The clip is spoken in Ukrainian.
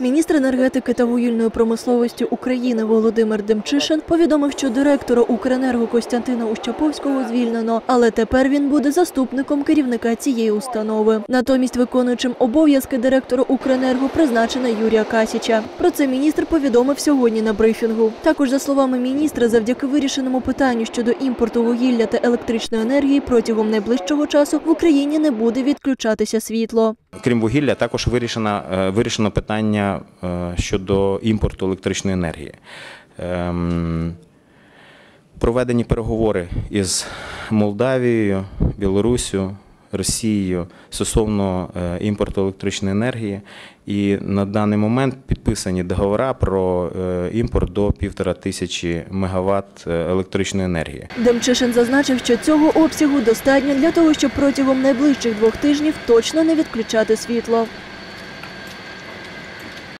Міністр енергетики та вугільної промисловості України Володимир Демчишин повідомив, що директора Укренерго Костянтина Ущаповського звільнено, але тепер він буде заступником керівника цієї установи. Натомість виконуючим обов'язки директора Укренерго призначено Юрія Касіча. Про це міністр повідомив сьогодні на брифінгу. Також за словами міністра, завдяки вирішеному питанню щодо імпорту вугілля та електричної енергії протягом найближчого часу в Україні не буде відключатися світло. Крім вугілля, також вирішено, е, вирішено питання е, щодо імпорту електричної енергії. Ем, Проведені переговори із Молдавією, Білоруссю, Росією стосовно е, імпорту електричної енергії. І на даний момент підписані договори про е, імпорт до півтора тисячі мегаватт е, електричної енергії. Демчишин зазначив, що цього обсягу достатньо для того, щоб протягом найближчих двох тижнів точно не відключати світло.